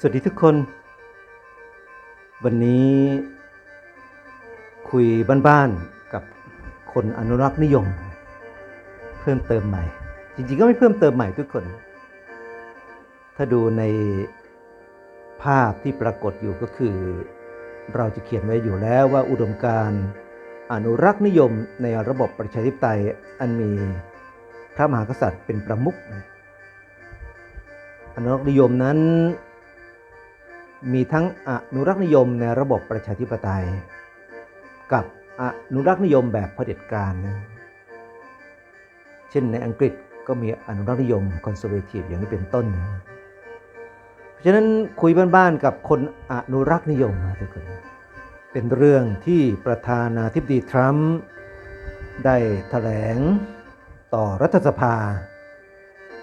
สวัสดีทุกคน วันนี้คุยบ้านๆกับคนอนุรักษ์นิยม เพิ่มเติมใหม่ จริงๆก็ไม่เพิ่มเติมใหม่ทุกคน ถ้าดูในภาพที่ปรากฏอยู่ก็คือ เราจะเขียนไว้อยู่แล้วว่าอุดมการอนุรักษ์นิยมในระบบประชาธิปไตยอันมีพระมหากษัตริย์เป็นประมุขอนุรักษ์นิยมนั้น มีทั้งอนุรักษนิยมในระบบประชาธิปไตย กับอนุรักษนิยมแบบเผด็จการนะเช่นในอังกฤษก็มีอนุรักษนิยมคอนเซอร์เวทีฟอย่างนี้เป็นต้นนะเพราะฉะนั้นคุยบ้านๆกับคนอนุรักษนิยมนะทุกคนเป็นเรื่องที่ประธานาธิบดีทรัมป์ได้แถลงต่อรัฐสภา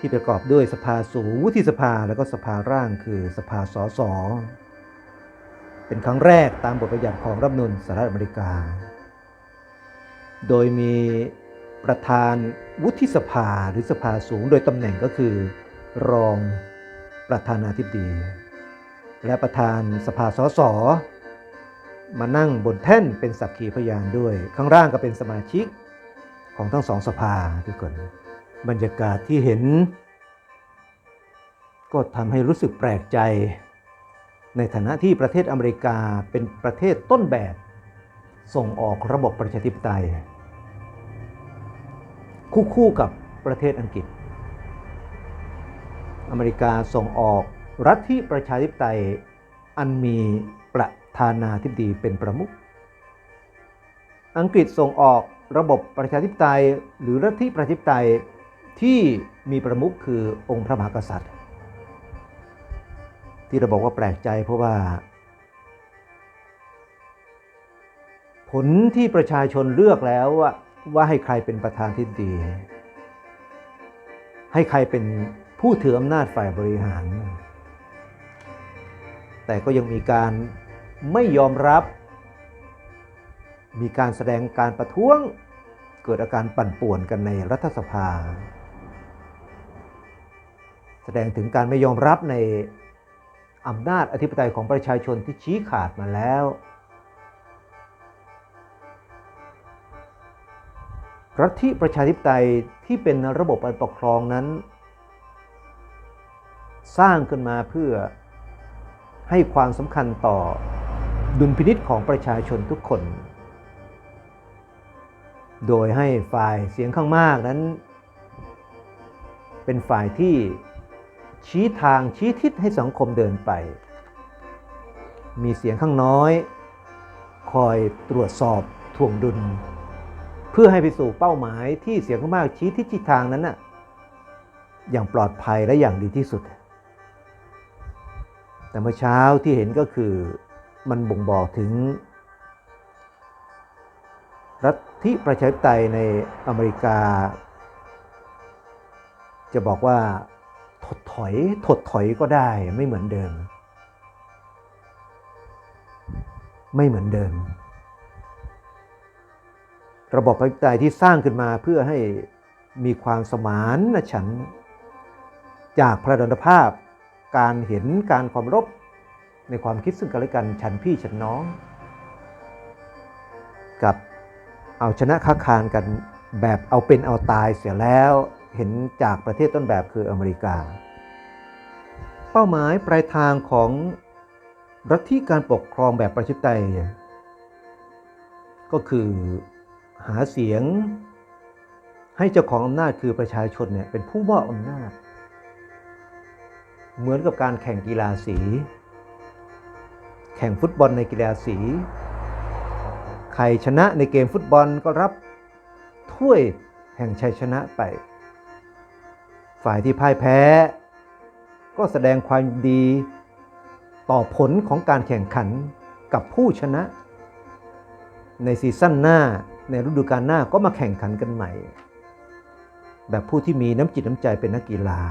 ที่ประกอบด้วยสภาสูงวุฒิสภาแล้วก็สภาร่างคือสภาสสเป็นครั้งแรกตามบทบัญญัติของรัฐธรรมนูญสหรัฐอเมริกา โดยมีประธานวุฒิสภาหรือสภาสูงโดยตำแหน่งก็คือ รองประธานาธิบดี และประธานสภาสสมานั่งบนแท่นเป็นสักขีพยานด้วย ข้างล่างก็เป็นสมาชิกของทั้งสองสภาทุกคนบรรยากาศที่เห็น ก็ทำให้รู้สึกแปลกใจ ในฐานะที่ประเทศอเมริกาเป็นประเทศต้นแบบ ส่งออกระบบประชาธิปไตย คู่คู่กับประเทศอังกฤษ อเมริกาส่งออกรัฐที่ประชาธิปไตยอันมีประธานาธิบดีเป็นประมุข อังกฤษส่งออกระบบประชาธิปไตยหรือรัฐที่ประชาธิปไตยที่มีประมุขคือองค์พระมหากษัตริย์ ที่เราบอกว่าแปลกใจเพราะว่า ผลที่ประชาชนเลือกแล้วว่าว่าให้ใครเป็นประธานที่ดี ให้ใครเป็นผู้ถืออำนาจฝ่ายบริหาร แต่ก็ยังมีการไม่ยอมรับ มีการแสดงการประท้วงเกิดอาการปั่นป่วนกันในรัฐสภา แสดงถึงการไม่ยอมรับใน อำนาจอธิปไตยของประชาชนที่ชี้ขาดมาแล้ว รัฐที่ประชาธิปไตยที่เป็นระบบการปกครองนั้น สร้างขึ้นมาเพื่อให้ความสำคัญต่อดุลพินิษของประชาชนทุกคน โดยให้ฝ่ายเสียงข้างมากนั้น เป็นฝ่ายที่ ชี้ทางชี้ทิศให้สังคมเดินไป มีเสียงข้างน้อย คอยตรวจสอบทวงดุล เพื่อให้ไปสู่เป้าหมายที่เสียงข้างมากชี้ทิศชี้ทางนั้นน่ะอย่างปลอดภัยและอย่างดีที่สุด แต่เมื่อเช้าที่เห็นก็คือมันบ่งบอกถึง รัฐที่ประชาธิปไตยในอเมริกา จะบอกว่า ถดถอยถดถอยก็ได้ไม่เหมือนเดิม ไม่เหมือนเดิม ระบบประชาธิปไตยที่สร้างขึ้นมาเพื่อให้มีความสมานฉัน จากพระดลภาพ การเห็นการความรบในความคิดซึ่งกันและกันฉันพี่ฉันน้อง กับเอาชนะค้าคานกันแบบเอาเป็นเอาตายเสียแล้ว เห็นจากประเทศต้นแบบคืออเมริกา เป้าหมายปลายทางของรัฐที่การปกครองแบบประชาธิปไตยก็คือหาเสียงให้เจ้าของอำนาจคือประชาชนเนี่ยเป็นผู้มอบอำนาจ เหมือนกับการแข่งกีฬาสี แข่งฟุตบอลในกีฬาสี ใครชนะในเกมฟุตบอลก็รับถ้วยแห่งชัยชนะไป ฝ่ายที่พ่ายแพ้ ก็แสดงความดีต่อผลของการแข่งขันกับผู้ชนะ ในซีซั่นหน้าในฤดูกาลหน้าก็มาแข่งขันกันใหม่ แบบผู้ที่มีน้ำจิตน้ำใจเป็นนักกีฬา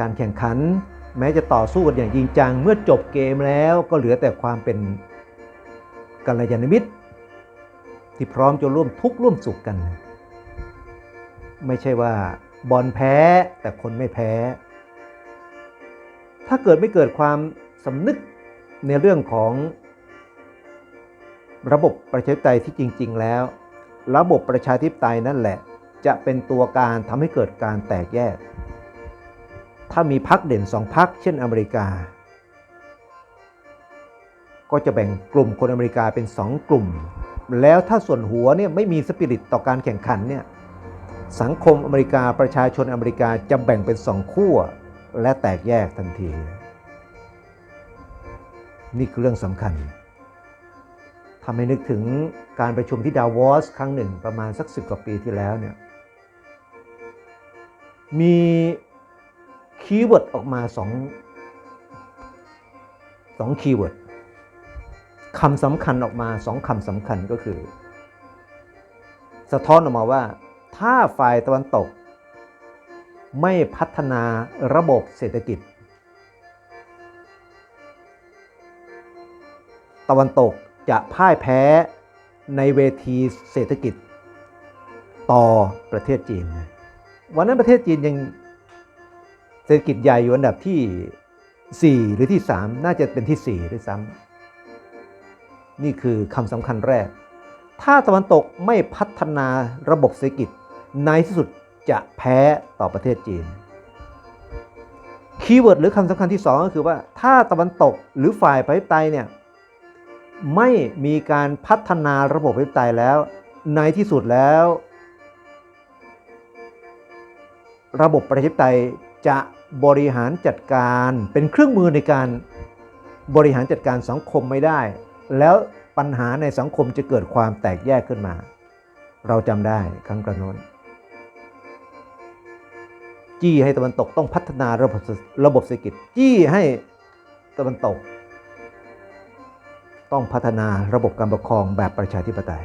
การแข่งขันแม้จะต่อสู้กันอย่างจริงจัง เมื่อจบเกมแล้วก็เหลือแต่ความเป็นกัลยาณมิตร ที่พร้อมจะร่วมทุกข์ร่วมสุขกัน ไม่ใช่ว่า บอลแพ้แต่คนไม่แพ้ ถ้าเกิดไม่เกิดความสำนึกในเรื่องของระบบประชาธิปไตยที่จริง ๆ แล้ว ระบบประชาธิปไตยนั่นแหละ จะเป็นตัวการทำให้เกิดการแตกแยก ถ้ามีพักเด่นสองพักเช่นอเมริกา ก็จะแบ่งกลุ่มคนอเมริกาเป็นสองกลุ่ม แล้วถ้าส่วนหัวเนี่ยไม่มีสปิริตต่อการแข่งขันเนี่ย สังคมอเมริกาประชาชนอเมริกาจะแบ่งเป็นสองขั้วและแตกแยกทันที นี่คือเรื่องสำคัญทำให้นึกถึงการประชุมที่ดาวอสครั้งหนึ่งประมาณสักสิบกว่าปีที่แล้วเนี่ยมีคีย์เวิร์ดออกมาสองสองคีย์เวิร์ดคำสำคัญออกมาสองคำสำคัญก็คือ สะท้อนออกมาว่า ถ้าฝ่ายตะวันตก ไม่พัฒนาระบบเศรษฐกิจ ตะวันตกจะพ่ายแพ้ในเวทีเศรษฐกิจ ต่อประเทศจีน วันนั้นประเทศจีนยังเศรษฐกิจใหญ่อยู่อันดับที่ 4 หรือที่ 3 น่าจะเป็นที่ 4 ด้วยซ้ำนี่คือคำสำคัญแรก ถ้าตะวันตกไม่พัฒนาระบบเศรษฐกิจ ในที่สุดจะแพ้ต่อประเทศจีน คีย์เวิร์ดหรือคำสำคัญที่ 2 ก็คือว่าถ้าตะวันตกหรือฝ่ายประชาธิปไตยเนี่ยไม่มีการพัฒนาระบบประชาธิปไตยแล้ว ในที่สุดแล้ว ระบบประชาธิปไตยจะบริหารจัดการเป็นเครื่องมือในการบริหารจัดการสังคมไม่ได้ แล้วปัญหาในสังคมจะเกิดความแตกแยกขึ้นมา เราจำได้ครั้งกระโน้น จี้ให้ตะวันตกต้องพัฒนาระบบระบบเศรษฐกิจ จี้ให้ตะวันตก ต้องพัฒนาระบบการปกครองแบบประชาธิปไตย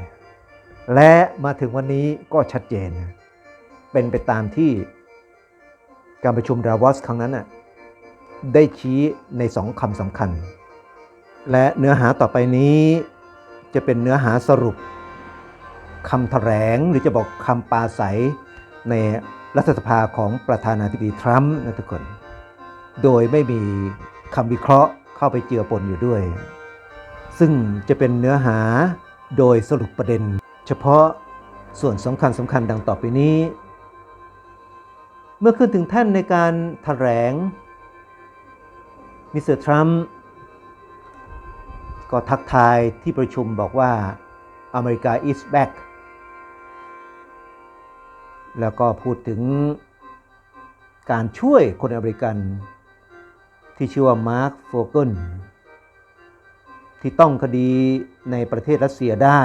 และมาถึงวันนี้ก็ชัดเจน เป็นไปตามที่การประชุมดาวอสครั้งนั้นน่ะได้ชี้ในสองคำสำคัญ และเนื้อหาต่อไปนี้จะเป็นเนื้อหาสรุปคำแถลงหรือจะบอกคำปราศัยใน รัฐสภาของประธานาธิบดีทรัมป์นะทุกคน โดยไม่มีคำวิเคราะห์เข้าไปเจือปนอยู่ด้วย ซึ่งจะเป็นเนื้อหาโดยสรุปประเด็น เฉพาะส่วนสำคัญสำคัญดังต่อไปนี้ เมื่อขึ้นถึงแท่นในการแถลงมิสเตอร์ทรัมป์ก็ทักทายที่ประชุมบอกว่าอเมริกา is back แล้วก็พูดถึงการช่วยคนอเมริกัน ที่ชื่อว่ามาร์คโฟเกนที่ต้องคดีในประเทศรัสเซียได้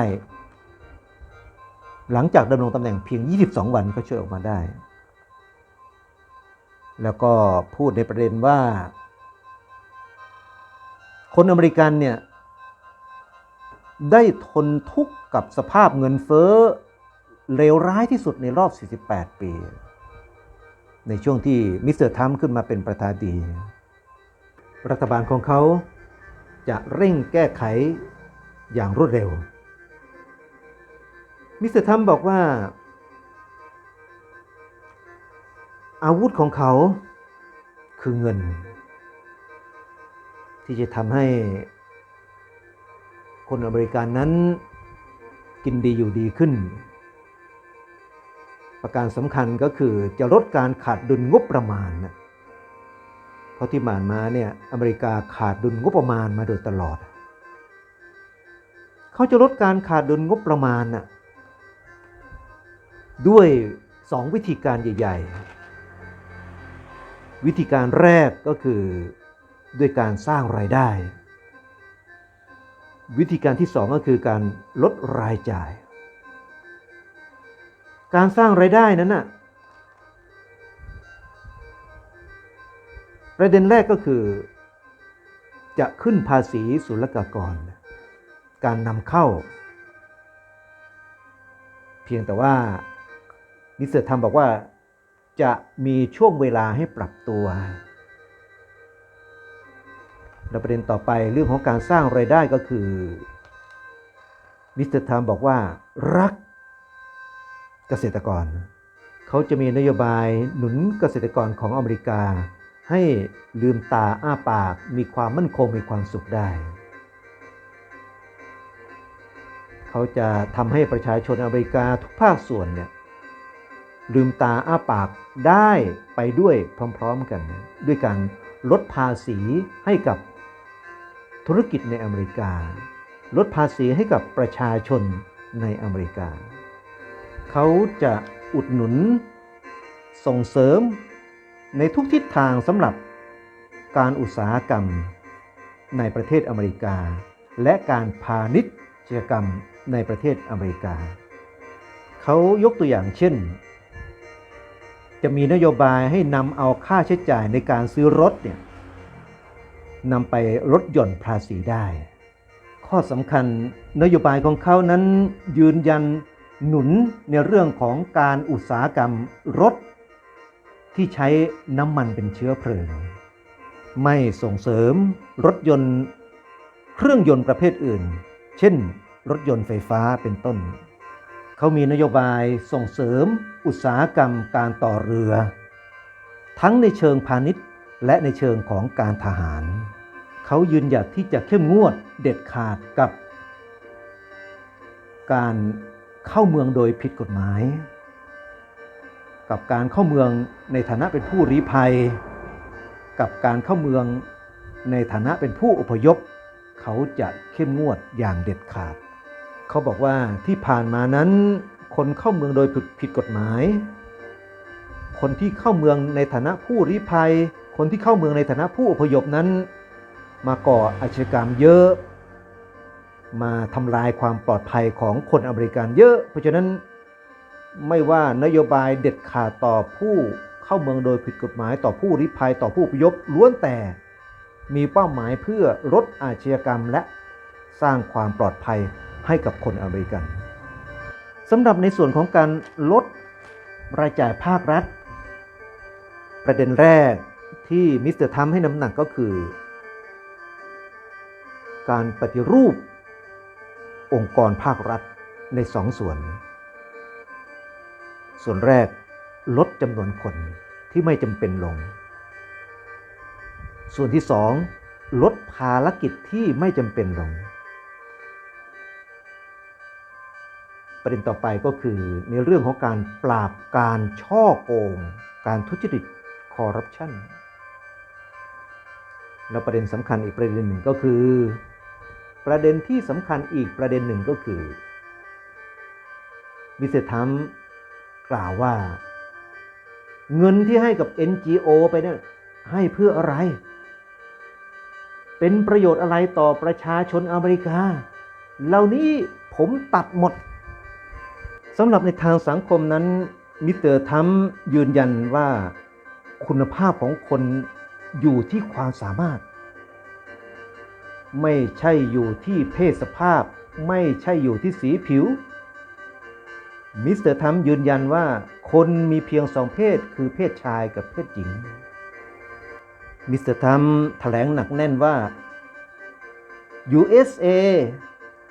หลังจากดำรงตำแหน่งเพียง 22 วันก็ช่วยออกมาได้ แล้วก็พูดในประเด็นว่า คนอเมริกันเนี่ยได้ทนทุกข์กับสภาพเงินเฟ้อ เลวร้ายที่สุดในรอบ 48 ปี ในช่วงที่มิสเตอร์ทัมขึ้นมาเป็นประธานดี รัฐบาลของเขาจะเร่งแก้ไขอย่างรวดเร็ว มิสเตอร์ทัมบอกว่า อาวุธของเขาคือเงิน ที่จะทำให้คนอเมริกันนั้นกินดีอยู่ดีขึ้น ประการสำคัญก็คือจะลดการขาดดุลงบประมาณนะเพราะที่ผ่านมาเนี่ยอเมริกาขาดดุลงบประมาณมาโดยตลอด เขาจะลดการขาดดุลงบประมาณนะด้วยสองวิธีการใหญ่ๆ วิธีการแรกก็คือด้วยการสร้างรายได้ วิธีการที่สองก็คือการลดรายจ่าย การสร้างรายได้นั้นน่ะประเด็นแรกก็คือ จะขึ้นภาษีศุลกากร การนำเข้า เพียงแต่ว่ามิสเตอร์ทำบอกว่าจะมีช่วงเวลาให้ปรับตัว และประเด็นต่อไปเรื่องของการสร้างไรายได้ก็คือมิสเตอร์ทามบอกว่ารัก เกษตรกร เขาจะมีนโยบายหนุนเกษตรกรของอเมริกา ให้ลืมตาอ้าปากมีความมั่นคงมีความสุขได้ เขาจะทำให้ประชาชนอเมริกาทุกภาคส่วนเนี่ยลืมตาอ้าปากได้ไปด้วยพร้อมๆกัน ด้วยการลดภาษีให้กับธุรกิจในอเมริกา ลดภาษีให้กับประชาชนในอเมริกา เขาจะอุดหนุน ส่งเสริมในทุกทิศทางสำหรับการอุตสาหกรรมในประเทศอเมริกา และการพาณิชยกรรมในประเทศอเมริกา เขายกตัวอย่างเช่น จะมีนโยบายให้นำเอาค่าใช้จ่ายในการซื้อรถเนี่ยนำไปลดหย่อนภาษีได้ ข้อสำคัญนโยบายของเขานั้นยืนยัน หนุนในเรื่องของการอุตสาหกรรมรถ ที่ใช้น้ำมันเป็นเชื้อเพลิง ไม่ส่งเสริมรถยนต์เครื่องยนต์ประเภทอื่น เช่น รถยนต์ไฟฟ้าเป็นต้น เขามีนโยบายส่งเสริมอุตสาหกรรมการต่อเรือ ทั้งในเชิงพาณิชย์และในเชิงของการทหาร เขายืนหยัดที่จะเข้มงวดเด็ดขาดกับการ เข้าเมืองโดยผิดกฎหมาย กับการเข้าเมืองในฐานะเป็นผู้ลี้ภัย กับการเข้าเมืองในฐานะเป็นผู้อพยพ เขาจะเข้มงวดอย่างเด็ดขาด เขาบอกว่าที่ผ่านมานั้น คนเข้าเมืองโดยผิดผิดกฎหมาย คนที่เข้าเมืองในฐานะผู้ลี้ภัย คนที่เข้าเมืองในฐานะผู้อพยพนั้น มาก่ออาชญากรรมเยอะ มาทำลายความปลอดภัยของคนอเมริกันเยอะ เพราะฉะนั้นไม่ว่านโยบายเด็ดขาดต่อผู้เข้าเมืองโดยผิดกฎหมายต่อผู้ริภัยต่อผู้พยพล้วนแต่มีเป้าหมายเพื่อลดอาชญากรรมและสร้างความปลอดภัยให้กับคนอเมริกันสำหรับในส่วนของการลดรายจ่ายภาครัฐ ประเด็นแรกที่มิสเตอร์ทัมให้น้ำหนักก็คือ การปฏิรูป องค์กรภาครัฐในสองส่วน ส่วนแรกลดจำนวนคนที่ไม่จำเป็นลง ส่วนที่สองลดภารกิจที่ไม่จำเป็นลง ประเด็นต่อไปก็คือในเรื่องของการปราบการช่อโกง การทุจริตคอร์รัปชันแล้วประเด็นสำคัญอีกประเด็นหนึ่งก็คือ ประเด็นที่สำคัญอีกประเด็นหนึ่งก็คือมิสเตอร์ทัมกล่าวว่า เงินที่ให้กับ NGO ไปเนี่ยให้เพื่ออะไร เป็นประโยชน์อะไรต่อประชาชนอเมริกา เหล่านี้ผมตัดหมดสำหรับในทางสังคมนั้นมิสเตอร์ทัมยืนยันว่าคุณภาพของคนอยู่ที่ความสามารถ ไม่ใช่อยู่ที่เพศสภาพ ไม่ใช่อยู่ที่สีผิว มิสเตอร์ทัมยืนยันว่าคนมีเพียงสองเพศคือเพศชายกับเพศหญิง มิสเตอร์ทัมแถลงหนักแน่นว่า USA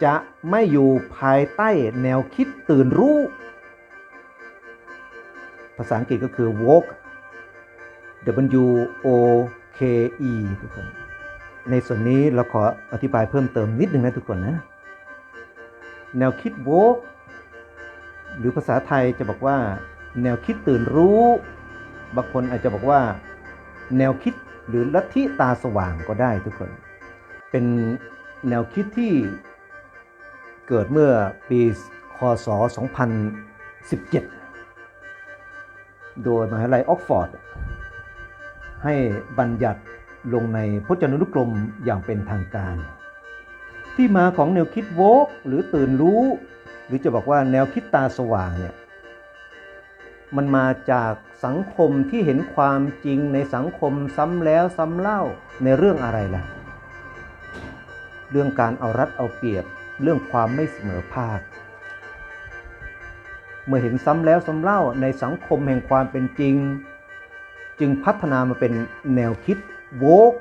จะไม่อยู่ภายใต้แนวคิดตื่นรู้ ภาษาอังกฤษก็คือ woke W O K E ทุกคน ในส่วนนี้เราขออธิบายเพิ่มเติมนิดนึงนะทุกคนนะ แนวคิด woke หรือภาษาไทยจะบอกว่า แนวคิดตื่นรู้ บางคนอาจจะบอกว่า แนวคิดหรือลัทธิตาสว่างก็ได้ทุกคน เป็นแนวคิดที่เกิดเมื่อปีคศ 2017 โดยมหาวิทยาลัยออกฟอร์ด ให้บัญญัติ ลงในพจนานุกรมอย่างเป็นทางการ ที่มาของแนวคิดโวกหรือตื่นรู้ หรือจะบอกว่าแนวคิดตาสว่างเนี่ยมันมาจากสังคมที่เห็นความจริงในสังคมซ้ำแล้วซ้ำเล่าในเรื่องอะไรล่ะ เรื่องการเอารัดเอาเปรียบเรื่องความไม่เสมอภาค เมื่อเห็นซ้ำแล้วซ้ำเล่าในสังคมแห่งความเป็นจริง จึงพัฒนามาเป็นแนวคิด โวก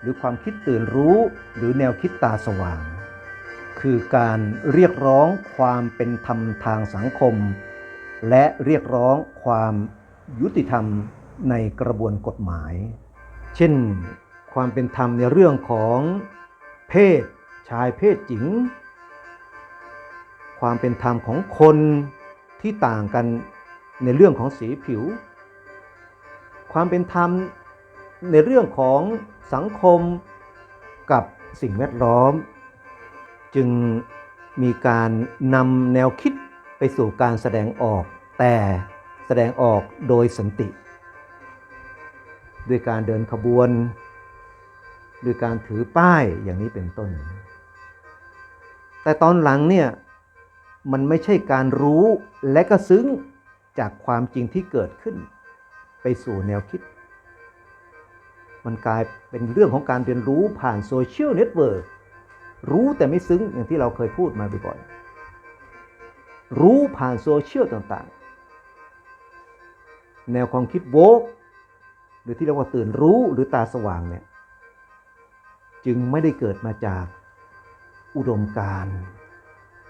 หรือความคิดตื่นรู้หรือแนวคิดตาสว่าง คือการเรียกร้องความเป็นธรรมทางสังคม และเรียกร้องความยุติธรรมในกระบวนกฎหมาย เช่น ความเป็นธรรมในเรื่องของเพศชายเพศหญิง ความเป็นธรรมของคนที่ต่างกันในเรื่องของสีผิว ความเป็นธรรม ในเรื่องของสังคมกับสิ่งแวดล้อม จึงมีการนำแนวคิดไปสู่การแสดงออก แต่แสดงออกโดยสันติ ด้วยการเดินขบวน ด้วยการถือป้ายอย่างนี้เป็นต้น แต่ตอนหลังเนี่ยมันไม่ใช่การรู้และก็ซึ้งจากความจริงที่เกิดขึ้น ไปสู่แนวคิด มันกลายเป็นเรื่องของการเรียนรู้ผ่านโซเชียลเน็ตเวิร์กรู้แต่ไม่ซึ้งอย่างที่เราเคยพูดมาบ่อยๆรู้ผ่านโซเชียลต่างๆ แนวความคิดโวกหรือที่เรียกว่าตื่นรู้หรือตาสว่างเนี่ยจึงไม่ได้เกิดมาจากอุดมการณ์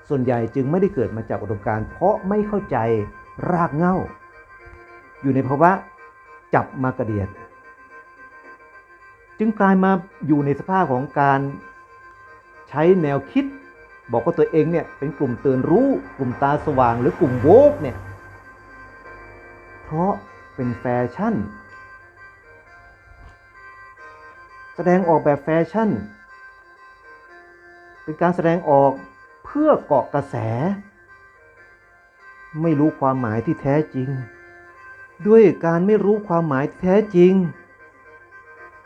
ส่วนใหญ่จึงไม่ได้เกิดมาจากอุดมการณ์เพราะไม่เข้าใจรากเหง้า อยู่ในภาวะจับมากระเดียด จึงกลายมาอยู่ในสภาพของการใช้แนวคิด บอกว่าตัวเองเนี่ยเป็นกลุ่มตื่นรู้ กลุ่มตาสว่างหรือกลุ่มโวกเนี่ยเพราะเป็นแฟชั่น แสดงออกแบบแฟชั่น เป็นการแสดงออกเพื่อเกาะกระแส ไม่รู้ความหมายที่แท้จริง ด้วยการไม่รู้ความหมายที่แท้จริง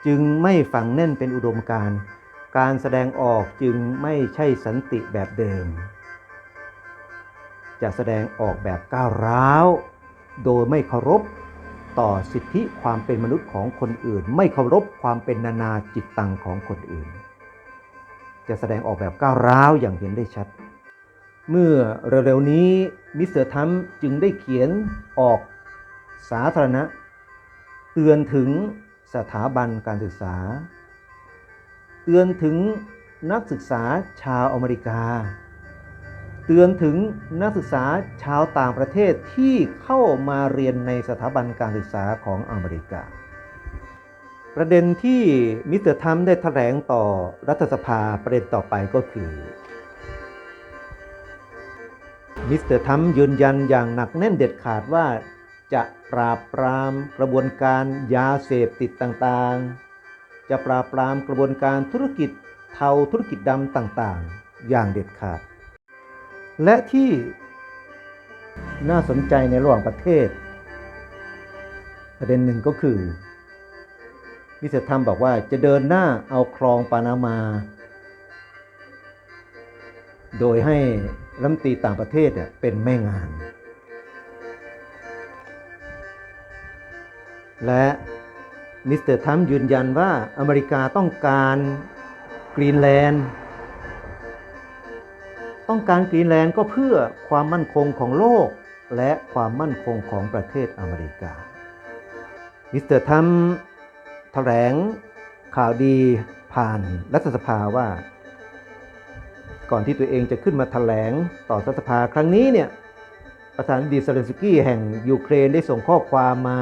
จึงไม่ฝังแน่นเป็นอุดมการณ์การแสดงออกจึงไม่ใช่สันติแบบเดิม จะแสดงออกแบบก้าวร้าว โดยไม่เคารพต่อสิทธิความเป็นมนุษย์ของคนอื่น ไม่เคารพความเป็นนานาจิตตังของคนอื่น จะแสดงออกแบบก้าวร้าวอย่างเห็นได้ชัด เมื่อเร็วๆนี้มิสเตอร์ทัมจึงได้เขียนออกสาธารณะ เตือนถึง สถาบันการศึกษา เตือนถึงนักศึกษาชาวอเมริกา เตือนถึงนักศึกษาชาวต่างประเทศที่เข้ามาเรียนในสถาบันการศึกษาของอเมริกา ประเด็นที่มิสเตอร์ทัมได้แถลงต่อรัฐสภาประเด็นต่อไปก็คือมิสเตอร์ทัมยืนยันอย่างหนักแน่นเด็ดขาดว่า จะปราบปรามกระบวนการยาเสพติดต่างๆ จะปราบปรามกระบวนการธุรกิจเทาธุรกิจดำต่างๆ อย่างเด็ดขาด และที่น่าสนใจในระหว่างประเทศ ประเด็นหนึ่งก็คือมิสเตอร์ทัมบอกว่าจะเดินหน้าเอาคลองปานามา โดยให้รัฐมนตรีต่างประเทศเป็นแม่งาน และมิสเตอร์ทัมยืนยันว่าอเมริกาต้องการกรีนแลนด์ ต้องการกรีนแลนด์ก็เพื่อความมั่นคงของโลกและความมั่นคงของประเทศอเมริกา มิสเตอร์ทัมแถลงข่าวดีผ่านรัฐสภาว่า ก่อนที่ตัวเองจะขึ้นมาแถลงต่อรัฐสภาครั้งนี้เนี่ยประธานาธิบดีเซเลนสกี้แห่งยูเครนได้ส่งข้อความมา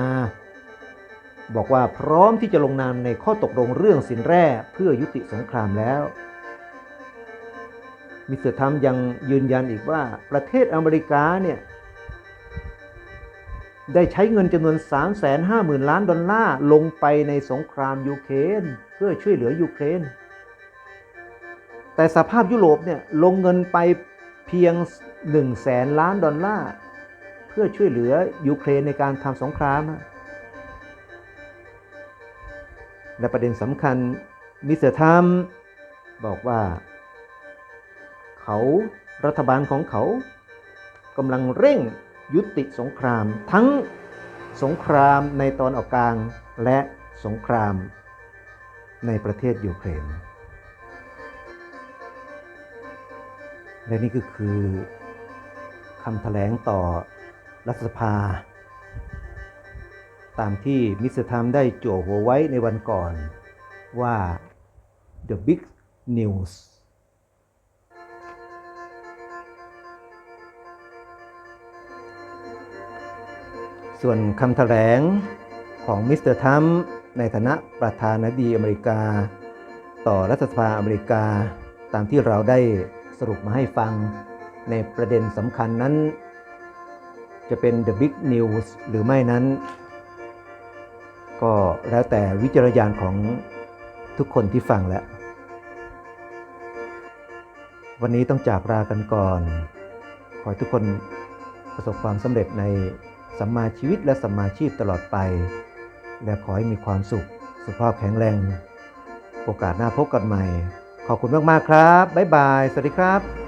บอกว่าพร้อมที่จะลงนามในข้อตกลงเรื่องสินแร่เพื่อยุติสงครามแล้ว มิสเตอร์ทัมยังยืนยันอีกว่าประเทศอเมริกาเนี่ยได้ใช้เงินจำนวน 350,000 ล้านดอลลาร์ลงไปในสงครามยูเครนเพื่อช่วยเหลือยูเครน แต่สภาพยุโรปเนี่ยลงเงินไปเพียง1แสนล้านดอลลาร์ เพื่อช่วยเหลือยูเครนในการทำสงคราม และประเด็นสำคัญมิสเตอร์ทัมบอกว่า เขารัฐบาลของเขากำลังเร่งยุติสงคราม ทั้งสงครามในตอนออกกลาง และสงครามในประเทศยูเครน และนี่ก็คือคำแถลงต่อรัฐสภา ตามที่มิสเตอร์ทัมได้จั่วหัวไว้ในวันก่อนว่า the big news ส่วนคำแถลงของมิสเตอร์ทัมในฐานะประธานาธิบดีอเมริกา ต่อรัฐสภาอเมริกา ตามที่เราได้สรุปมาให้ฟังในประเด็นสำคัญนั้น จะเป็น The Big News หรือไม่นั้น ก็แล้วแต่วิจารณญาณของทุกคนที่ฟังแล้ว วันนี้ต้องจากลากันก่อน ขอให้ทุกคนประสบความสำเร็จในสัมมาชีวิตและสัมมาชีพตลอดไป และขอให้มีความสุข สุขภาพแข็งแรง โอกาสหน้าพบกันใหม่ ขอบคุณมาก ๆ ครับ บ๊ายบาย สวัสดีครับ